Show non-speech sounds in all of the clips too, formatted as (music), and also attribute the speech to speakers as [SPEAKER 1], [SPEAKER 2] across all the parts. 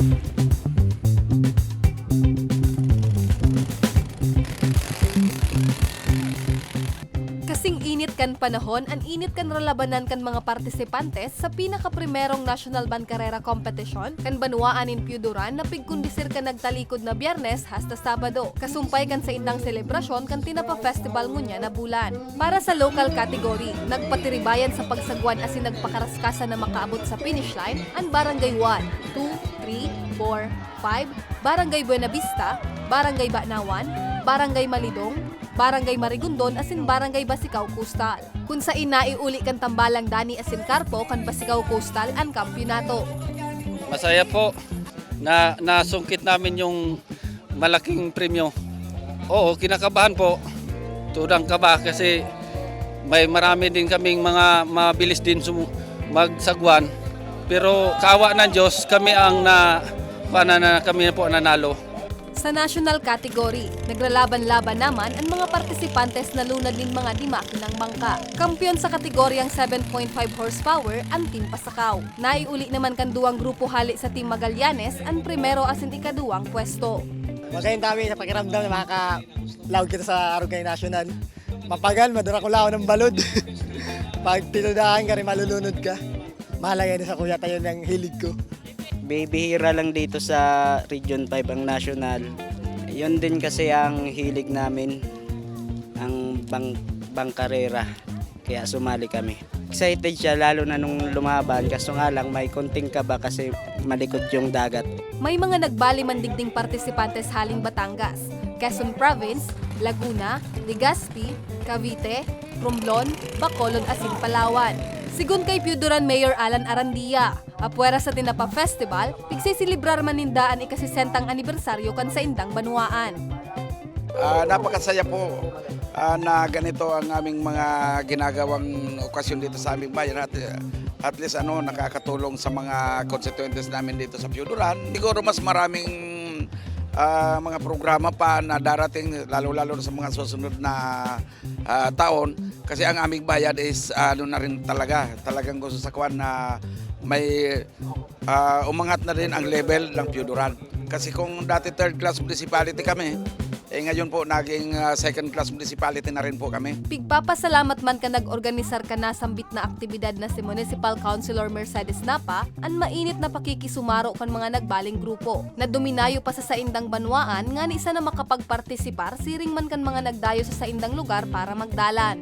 [SPEAKER 1] you init kan panahon, an init kan ralabanan kan mga partisipantes sa pinakaprimerong National Bancarrera Competition kan Banuaan in Piuduran na pigkundisir kan nagtalikod na biyernes hasta Sabado. Kasumpay kan sa indang selebrasyon kan Tinapa Festival ngunya na bulan. Para sa local category, nagpatiribayan sa pagsagwan asin nagpakaraskasa na makaabot sa finish line ang Barangay 1, 2, 3, 4, 5, Barangay Buena Vista, Barangay Banawan, Barangay Malidong, Barangay Marigondon asin Barangay Basikaw Coastal. Kung sa inaiuli kan tambalang Dani asin Carpo kan Basikaw Coastal ang kampyonato.
[SPEAKER 2] Masaya po na nasungkit namin yung malaking premyo. Oo, kinakabahan po. Tudang kaba kasi may marami din kaming mga mabilis din magsagwan. Pero kawa ng Diyos, kami ang na, na, na kami po nanalo.
[SPEAKER 1] Sa national category, naglalaban-laban naman ang mga partisipantes na lunad din mga dimakinang bangka. Kampiyon sa kategoryang 7.5 horsepower ang Team Pasakaw. Naiuli naman kan duwang grupo hali sa Team Magallanes ang primero asin ikaduwang pwesto.
[SPEAKER 3] Masayang dami sa pakiramdam na makaka-loud kita sa Arugay National. Mapagal, madura ko lao ng balod. (laughs) Pag tinudahan ka rin, malulunod ka. Mahalaga na sa kuya tayo ng hilig ko.
[SPEAKER 4] Bibihira lang dito sa Region 5 ang national. Yun din kasi ang hilig namin, ang bang bangkarera. Kaya sumali kami. Excited siya lalo na nung lumaban kaso nga lang may konting kaba kasi malikot yung dagat.
[SPEAKER 1] May mga nagbali mandigding partisipantes haling Batangas, Quezon Province, Laguna, Legazpi, Cavite, Romblon, Bacolod asin Palawan. Sigun kay Piuduran Mayor Alan Arandia, apwera sa Tinapa Festival, pigsisilibrar manindaan ikasisentang anibersaryo kan sa Indang Banuaan.
[SPEAKER 5] Ah, napakasaya po ah, na ganito ang aming mga ginagawang okasyon dito sa aming bayan at eh, at least ano nakakatulong sa mga constituents namin dito sa Piuduran. Siguro mas maraming ah, mga programa pa na darating lalo-lalo sa mga susunod na ah, taon kasi ang aming bayan is ano na rin talaga talagang gusto sa kwan na may ah, umangat na rin ang level ng Piuduran. Kasi kung dati third class municipality kami, eh ngayon po naging ah, second class municipality na rin po kami.
[SPEAKER 1] Pigpapasalamat man ka nag-organisar ka na sambit na aktibidad na si Municipal Councilor Mercedes Napa, an mainit na pakikisumaro kan mga nagbaling grupo. Na duminayo pa sa saindang banwaan, nga ni isa na makapagpartisipar, siring man kan mga nagdayo sa saindang lugar para magdalan.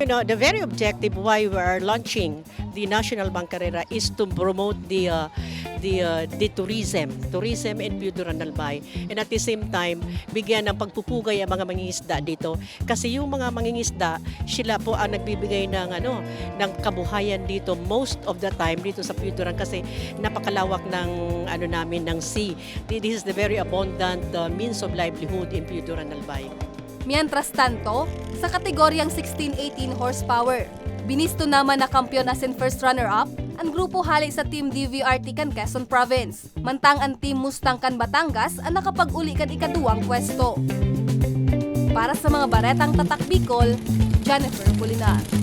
[SPEAKER 6] You know, the very objective why we are launching the National Bancarrera is to promote the uh, the uh, the tourism, tourism in Piuduran Albay. And at the same time, bigyan ng pagpupugay ang mga mangingisda dito kasi yung mga mangingisda, sila po ang nagbibigay ng ano, ng kabuhayan dito most of the time dito sa Piuduran kasi napakalawak ng ano namin ng sea. This is the very abundant uh, means of livelihood in Piuduran Albay.
[SPEAKER 1] Mientras tanto, sa kategoryang 16-18 horsepower, binisto naman na kampyon as in first runner-up ang grupo hali sa Team DVRT kan Quezon Province. Mantang ang Team Mustang kan Batangas ang nakapag-uli kan ikaduwang pwesto. Para sa mga baretang tatak Bicol, Jennifer Pulinar.